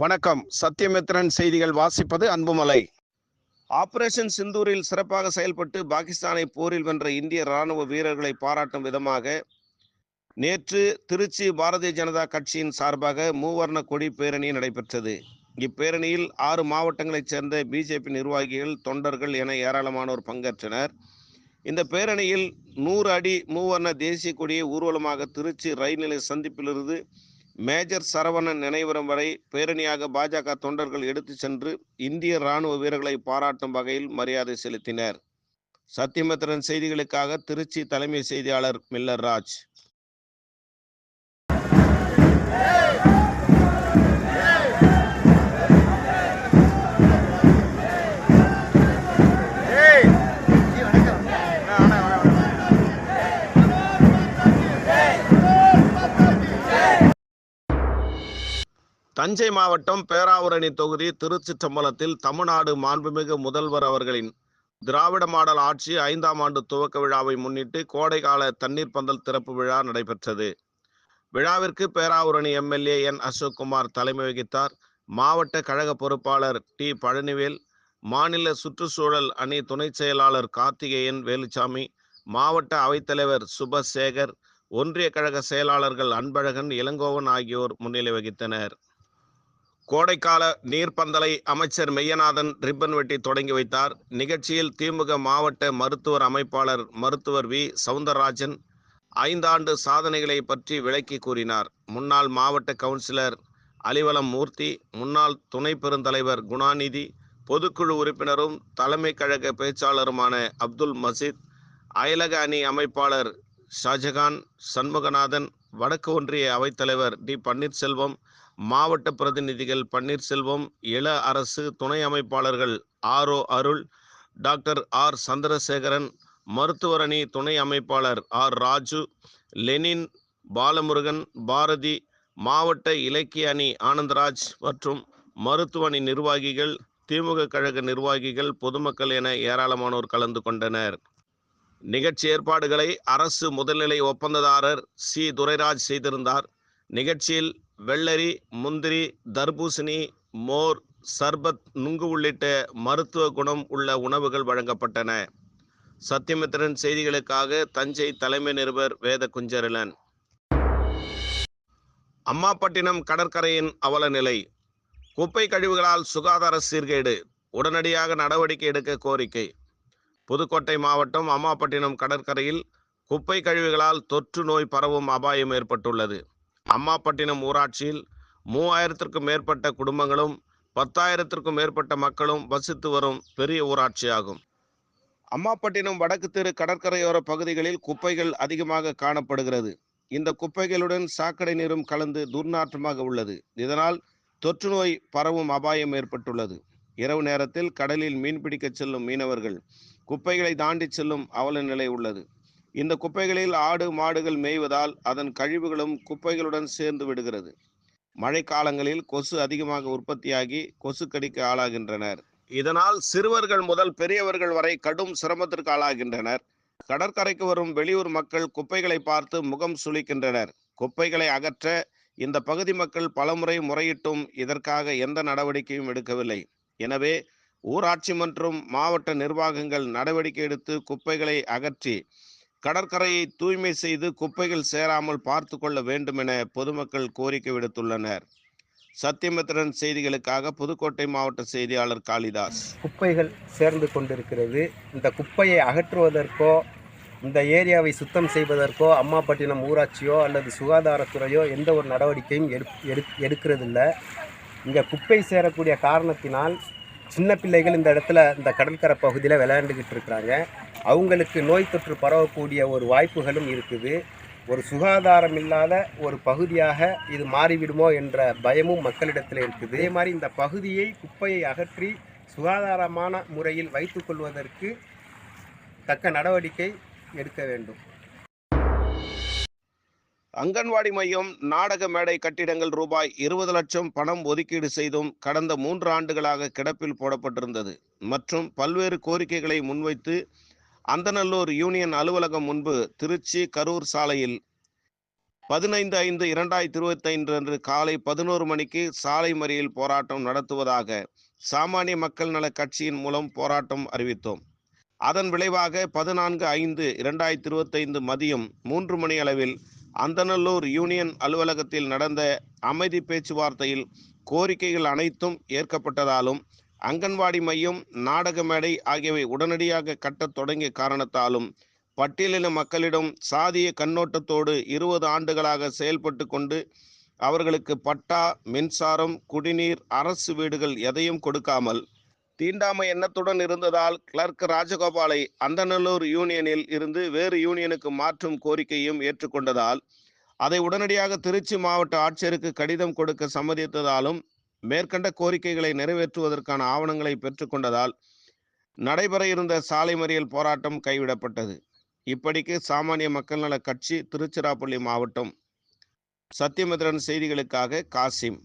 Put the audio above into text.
வணக்கம். சத்யமித்ரன் செய்திகள் வாசிப்பது அன்புமலை. ஆபரேஷன் சிந்தூரில் சிறப்பாக செயல்பட்டு பாகிஸ்தானை போரில் வென்ற இந்திய ராணுவ வீரர்களை பாராட்டும் விதமாக நேற்று திருச்சி பாரதிய ஜனதா கட்சியின் சார்பாக மூவர்ண கொடி பேரணி நடைபெற்றது. இப்பேரணியில் ஆறு மாவட்டங்களைச் சேர்ந்த பிஜேபி நிர்வாகிகள் தொண்டர்கள் என ஏராளமானோர் பங்கேற்றனர். இந்த பேரணியில் நூறு அடி மூவர்ண தேசிய கொடியை ஊர்வலமாக திருச்சி ரயில் நிலைய சந்திப்பிலிருந்து மேஜர் சரவணன் நினைவரம் வரை பேரணியாக பாஜக தொண்டர்கள் எடுத்து சென்று இந்திய ராணுவ வீரர்களை பாராட்டும் வகையில் மரியாதை செலுத்தினர். சத்தியமத்திரன் செய்திகளுக்காக திருச்சி தலைமை செய்தியாளர் மில்லர் ராஜ். தஞ்சை மாவட்டம் பேராவூரணி தொகுதி திருச்சிற்றம்பலத்தில் தமிழ்நாடு மாண்புமிகு முதல்வர் அவர்களின் திராவிட மாடல் ஆட்சி ஐந்தாம் ஆண்டு துவக்க விழாவை முன்னிட்டு கோடைகால தண்ணீர் பந்தல் திறப்பு விழா நடைபெற்றது. விழாவிற்கு பேராவூரணி எம்எல்ஏ என் அசோக்குமார் தலைமை வகித்தார். மாவட்ட கழக பொறுப்பாளர் டி பழனிவேல் மாநில சுற்றுச்சூழல் அணி துணை செயலாளர் கார்த்திகேயன் வேலுச்சாமி மாவட்ட அவைத்தலைவர் சுபசேகர் ஒன்றிய கழக செயலாளர்கள் அன்பழகன் இளங்கோவன் ஆகியோர் முன்னிலை வகித்தனர். கோடைக்கால நீர்ப்பந்தலை அமைச்சர் மெய்யநாதன் ரிப்பன் வெட்டி தொடங்கி வைத்தார். நிகழ்ச்சியில் திமுக மாவட்ட மருத்துவர் அமைப்பாளர் மருத்துவர் வி. சவுந்தரராஜன் ஐந்தாண்டு சாதனைகளை பற்றி விளக்கி கூறினார். முன்னாள் மாவட்ட கவுன்சிலர் அலிவலம் மூர்த்தி முன்னாள் துணை பெருந்தலைவர் குணாநிதி பொதுக்குழு உறுப்பினரும் தலைமை கழக பேச்சாளருமான அப்துல் மசீத் அயலக அணி அமைப்பாளர் ஷாஜகான் சண்முகநாதன் வடக்கு ஒன்றிய அவைத்தலைவர் டி. பன்னீர்செல்வம் மாவட்ட பிரதிநிதிகள் பன்னீர்செல்வம் இள அரசு துணை அமைப்பாளர்கள் ஆரோ அருள் டாக்டர் ஆர் சந்திரசேகரன் மருத்துவரணி துணை அமைப்பாளர் ஆர் ராஜு லெனின் பாலமுருகன் பாரதி மாவட்ட இலக்கிய அணி ஆனந்தராஜ் மற்றும் மருத்துவ அணி நிர்வாகிகள் திமுக கழக நிர்வாகிகள் பொதுமக்கள் என ஏராளமானோர் கலந்து கொண்டனர். நிகழ்ச்சி ஏற்பாடுகளை அரசு முதல்நிலை ஒப்பந்ததாரர் சி. துரைராஜ் செய்திருந்தார். நிகழ்ச்சியில் வெள்ளரி முந்திரி தர்பூசணி மோர் சர்பத் நுங்கு உள்ளிட்ட மருத்துவ குணம் உள்ள உணவுகள் வழங்கப்பட்டன. சத்தியமித்திரன் செய்திகளுக்காக தஞ்சை தலைமை நிருபர் வேத குஞ்சரிலன் அம்மாப்பட்டினம் கடற்கரையின் அவல நிலை குப்பை கழிவுகளால் சுகாதார சீர்கேடு. உடனடியாக நடவடிக்கை எடுக்க கோரிக்கை. புதுக்கோட்டை மாவட்டம் அம்மாப்பட்டினம் கடற்கரையில் குப்பை கழிவுகளால் தொற்று நோய் பரவும் அபாயம் ஏற்பட்டுள்ளது. அம்மாப்பட்டினம் ஊராட்சியில் மூவாயிரத்திற்கும் மேற்பட்ட குடும்பங்களும் பத்தாயிரத்திற்கும் மேற்பட்ட மக்களும் வசித்து வரும் பெரிய ஊராட்சியாகும். அம்மாப்பட்டினம் வடக்கு தெரு கடற்கரையோர பகுதிகளில் குப்பைகள் அதிகமாக காணப்படுகிறது. இந்த குப்பைகளுடன் சாக்கடை நீரும் கலந்து துர்நாற்றமாக உள்ளது. இதனால் தொற்று நோய் பரவும் அபாயம் ஏற்பட்டுள்ளது. இரவு நேரத்தில் கடலில் மீன்பிடிக்க செல்லும் மீனவர்கள் குப்பைகளை தாண்டி செல்லும் அவல நிலை உள்ளது. இந்த குப்பைகளில் ஆடு மாடுகள் மேய்வதால் அதன் கழிவுகளும் குப்பைகளுடன் சேர்ந்து விடுகிறது. மழைக்காலங்களில் கொசு அதிகமாக உற்பத்தியாகி கொசு கடிக்கு ஆளாகின்றனர். இதனால் சிறுவர்கள் முதல் பெரியவர்கள் வரை கடும் சிரமத்திற்கு ஆளாகின்றனர். கடற்கரைக்கு வரும் வெளியூர் மக்கள் குப்பைகளை பார்த்து முகம் சுளிக்கின்றனர். குப்பைகளை அகற்ற இந்த பகுதி மக்கள் பலமுறை முறையிட்டும் இதற்காக எந்த நடவடிக்கையும் எடுக்கவில்லை. எனவே ஊராட்சி மற்றும் மாவட்ட நிர்வாகங்கள் நடவடிக்கை எடுத்து குப்பைகளை அகற்றி கடற்கரையை தூய்மை செய்து குப்பைகள் சேராமல் பார்த்து கொள்ள வேண்டும் என பொதுமக்கள் கோரிக்கை விடுத்துள்ளனர். சத்தியமித்திரன் செய்திகளுக்காக புதுக்கோட்டை மாவட்ட செய்தியாளர் காளிதாஸ். குப்பைகள் சேர்ந்து கொண்டிருக்கிறது. இந்த குப்பையை அகற்றுவதற்கோ இந்த ஏரியாவை சுத்தம் செய்வதற்கோ அம்மாப்பட்டினம் ஊராட்சியோ அல்லது சுகாதாரத்துறையோ எந்த ஒரு நடவடிக்கையும் எடு எடுக்கிறதில்ல. இங்கே குப்பை சேரக்கூடிய காரணத்தினால் சின்ன பிள்ளைகள் இந்த இடத்துல இந்த கடற்கரை பகுதியில் விளையாண்டுக்கிட்டு இருக்கிறாங்க. அவங்களுக்கு நோய் தொற்று பரவக்கூடிய ஒரு வாய்ப்புகளும் இருக்குது. ஒரு சுகாதாரம் இல்லாத ஒரு பகுதியாக இது மாறிவிடுமோ என்ற பயமும் மக்களிடத்தில் இருக்குது. இதே மாதிரி இந்த பகுதியை குப்பையை அகற்றி சுகாதாரமான முறையில் வைத்துக்கொள்வதற்கு தக்க நடவடிக்கை எடுக்க வேண்டும். அங்கன்வாடி மையம் நாடக மேடை கட்டிடங்கள் ரூபாய் இருபது லட்சம் பணம் ஒதுக்கீடு செய்தும் கடந்த மூன்று ஆண்டுகளாக கிடப்பில் போடப்பட்டிருந்தது. மற்றும் பல்வேறு கோரிக்கைகளை முன்வைத்து அந்தநல்லூர் யூனியன் அலுவலகம் முன்பு திருச்சி கரூர் சாலையில் பதினைந்து ஐந்து இரண்டாயிரத்தி இருபத்தைந்து அன்று காலை பதினோரு மணிக்கு சாலை மறியல் போராட்டம் நடத்துவதாக சாமானிய மக்கள் நல கட்சியின் மூலம் போராட்டம் அறிவித்தோம். அதன் விளைவாக பதினான்கு ஐந்து இரண்டாயிரத்தி இருபத்தைந்து மதியம் மூன்று மணி அளவில் அந்தநல்லூர் யூனியன் அலுவலகத்தில் நடந்த அமைதி பேச்சுவார்த்தையில் கோரிக்கைகள் அனைத்தும் ஏற்கப்பட்டதாலும் அங்கன்வாடி மையம் நாடக மேடை ஆகியவை உடனடியாக கட்டத் தொடங்கிய காரணத்தாலும் பட்டியலின மக்களிடம் சாதிய கண்ணோட்டத்தோடு இருபது ஆண்டுகளாக செயல்பட்டு கொண்டு அவர்களுக்கு பட்டா மின்சாரம் குடிநீர் அரசு வீடுகள் எதையும் கொடுக்காமல் தீண்டாமை எண்ணத்துடன் இருந்ததால் கிளர்க் ராஜகோபாலை அந்தநல்லூர் யூனியனில் இருந்து வேறு யூனியனுக்கு மாற்றும் கோரிக்கையும் ஏற்றுக்கொண்டதால் அதை உடனடியாக திருச்சி மாவட்ட ஆட்சியருக்கு கடிதம் கொடுக்க சம்மதித்ததாலும் மேற்கண்ட கோரிக்கைகளை நிறைவேற்றுவதற்கான ஆவணங்களை பெற்றுக்கொண்டதால் நடைபெற இருந்த சாலை மறியல் போராட்டம் கைவிடப்பட்டது. இப்படிக்கு சாமானிய மக்கள் நல கட்சி திருச்சிராப்பள்ளி மாவட்டம் சத்தியமித்ரன் செய்திகளுக்காக காசிம்.